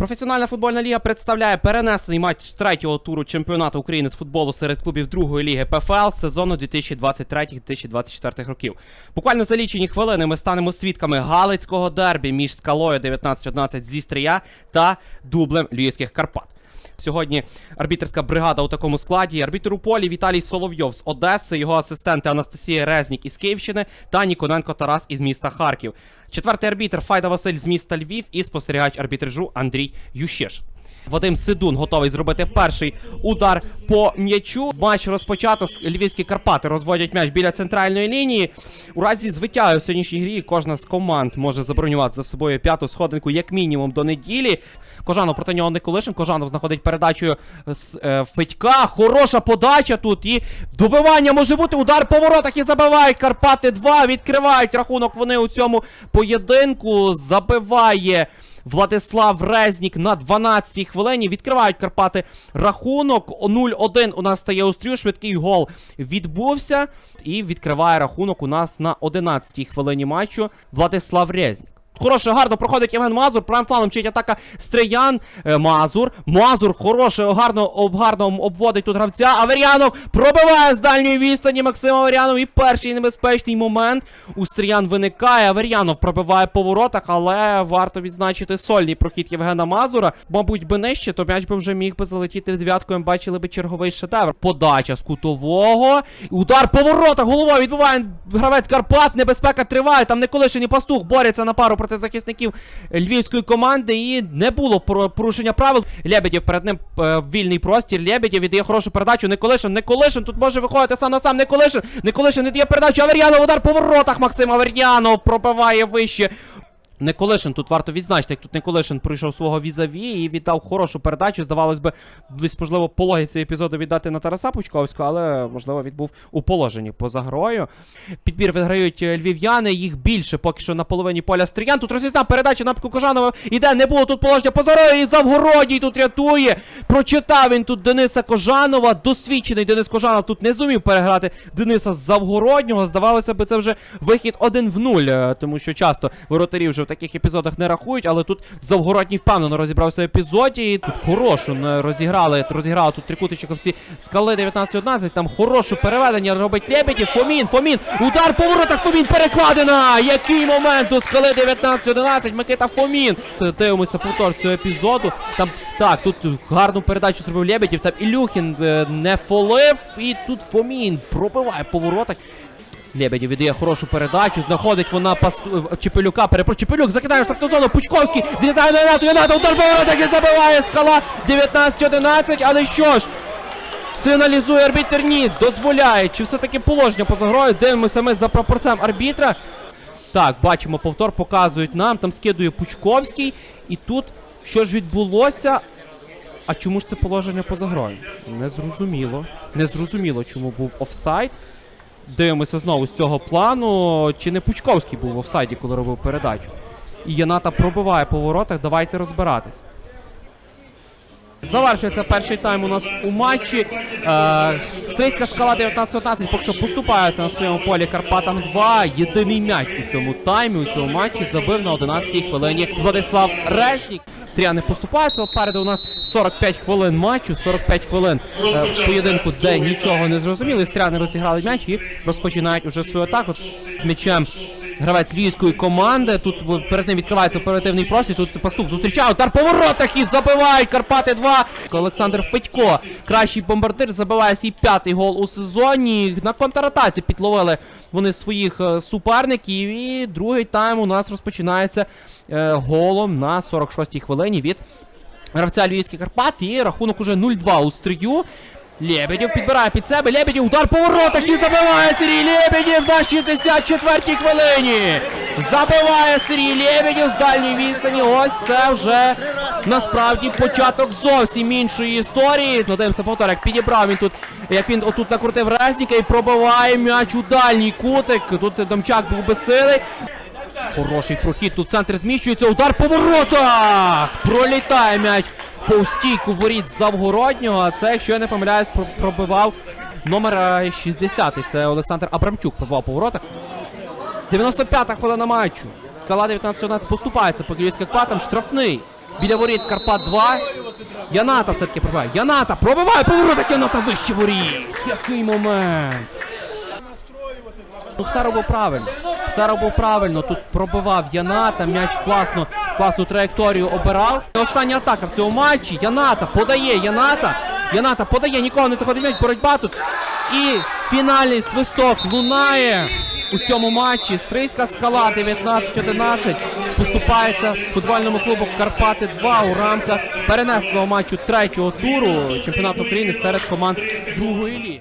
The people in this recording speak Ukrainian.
Професіональна футбольна ліга представляє перенесений матч третього туру чемпіонату України з футболу серед клубів другої ліги ПФЛ сезону 2023-2024 років. Буквально за лічені хвилини ми станемо свідками галицького дербі між скалою 1911 зі Стрія та дублем Львівських Карпат. Сьогодні арбітерська бригада у такому складі. Арбітер у полі Віталій Соловйов з Одеси, його асистенти Анастасія Резнік із Київщини та Ніконенко Тарас із міста Харків. Четвертий арбітр Файда Василь з міста Львів і спостерігач арбітражу Андрій Ющеш. Вадим Сидун готовий зробити перший удар по м'ячу. Матч розпочато. Львівські Карпати розводять м'яч біля центральної лінії. У разі звиття у сьогоднішній грі кожна з команд може забронювати за собою п'яту сходинку як мінімум до неділі. Кожанов проти нього не Николишин. Кожанов знаходить передачу з е, Федька. Хороша подача тут. І добивання може бути. Удар по воротах і забивають. Карпати 2. Відкривають рахунок. Вони у цьому поєдинку. Забиває. Владислав Резнік на 12-й хвилині відкривають Карпати рахунок. 0-1 у нас стає Острю. Швидкий гол відбувся. І відкриває рахунок у нас на 11-й хвилині матчу Владислав Резнік. Хороше, гарно проходить Євген Мазур. Правим фланом вчить атака Стриян. Е, Мазур. Мазур хороше, гарно, об, гарно обводить тут гравця. Аверянов пробиває з дальньої відстані Максим Аверянов. І перший небезпечний момент у Стриян виникає. Аверянов пробиває по воротах, але варто відзначити сольний прохід Євгена Мазура. Мабуть, би нижче, то м'яч би вже міг би залетіти дев'яткою. Ми бачили би черговий шедевр. Подача з кутового. Удар по воротах. Головою відбуває гравець Карпат. Небезпека триває. Там Николишин і пастух борються на пару проти захисників львівської команди. І не було пор- порушення правил. Лебедів перед ним е, вільний простір. Лебедів віддає хорошу передачу. Николишин. Николишин тут може виходити сам на сам. Николишин. Николишин віддає передачу. Авер'янов. Удар по воротах. Максим Авер'янов пробиває вище. Николишин тут варто відзначити, як тут Николишин прийшов свого візаві і віддав хорошу передачу. Здавалось би, десь, можливо, по логіці епізоду віддати на Тараса Пучковського, але, можливо, він був у положенні поза грою. Підбір виграють е, львів'яни, їх більше поки що на половині поля стріян. Тут розісна передача на Кожанова іде, не було тут положення поза грою, і Завгородній тут рятує. Прочитав він тут Дениса Кожанова. Досвідчений Денис Кожанов тут не зумів переграти Дениса Завгороднього. Здавалося би, це вже вихід один в нуль, е, тому що часто воротарі вже таких епізодах не рахують, але тут Завгородній впевнено розібрався в епізоді. І тут хорошу розіграли, розіграли тут трикутичковці скали 19-11. Там хороше переведення робить Лебедів. Фомін, Фомін, удар по воротах, Фомін перекладена. Який момент у скали 19-11, Микита Фомін. Дивимося повтор цього епізоду. Там так, тут гарну передачу зробив Лебедів. Там Ілюхін е, не фолив. І тут Фомін пробиває по воротах. Лебедів віддає хорошу передачу, знаходить вона пасту... е, Чепелюка, перепрошую, Чепелюк закидає в штрафну зону, Пучковський, зрізає на Янату, Яната, удар поворотах і забиває скала 19-11, але що ж, сигналізує арбітер, ні, дозволяє, чи все-таки положення поза грою, дивимося ми за пропорцем арбітра. Так, бачимо, повтор показують нам, там скидує Пучковський, і тут що ж відбулося? А чому ж це положення поза грою? Незрозуміло. Незрозуміло, чому був офсайд. Дивимося знову з цього плану. Чи не Пучковський був в офсайді, коли робив передачу? І Яната пробиває по воротах. Давайте розбиратись. Завершується перший тайм у нас у матчі. Е, Стрийська скала 19-15 поки що поступається на своєму полі Карпатам 2. Єдиний м'яч у цьому таймі, у цьому матчі забив на 11-й хвилині Владислав Резнік. Стріяни поступаються. Попереду у нас 45 хвилин матчу, 45 хвилин е, поєдинку, де нічого не зрозуміли. Стріяни розіграли м'яч і розпочинають уже свою атаку з м'ячем. Гравець львівської команди. Тут перед ним відкривається оперативний простір. Тут пастух зустрічає удар по воротах і забивають Карпати 2. Олександр Федько, кращий бомбардир, забиває свій п'ятий гол у сезоні. На контратаці підловили вони своїх е, суперників. І другий тайм у нас розпочинається е, голом на 46-й хвилині від гравця Львівських Карпат. І рахунок уже 0-2 у стрію. Лебедєв підбирає під себе. Лебедєв удар по воротах і забиває Сергій Лебедєв на 64-й хвилині. Забиває Сергій Лебедєв з дальньої відстані. Ось це вже насправді початок зовсім іншої історії. Ну, дивимося повтор, як підібрав він тут, як він отут накрутив Резніка і пробиває м'яч у дальній кутик. Тут Домчак був безсилий. Хороший прохід. Тут центр зміщується. Удар по воротах! Пролітає м'яч по стійку воріт Завгороднього. А це, якщо я не помиляюсь, про- пробивав номер е, 60. Це Олександр Абрамчук пробивав по воротах. 95-та хвилина матчу. Скала 19-11 поступається по київських Карпатам. Штрафний. Біля воріт Карпат 2. Яната все-таки пробиває. Яната пробиває повороток Яната вище воріт. Який момент. Ну, все робив правильно. Все робив правильно. Тут пробивав Яната, м'яч класно, класну траєкторію обирав. Остання атака в цьому матчі. Яната подає Яната. Яната подає, нікого не заходить м'яч, боротьба тут. І фінальний свисток лунає у цьому матчі. Стрийська скала 19-11 поступається футбольному клубу Карпати 2 у рамках перенесеного матчу третього туру чемпіонату України серед команд другої ліги.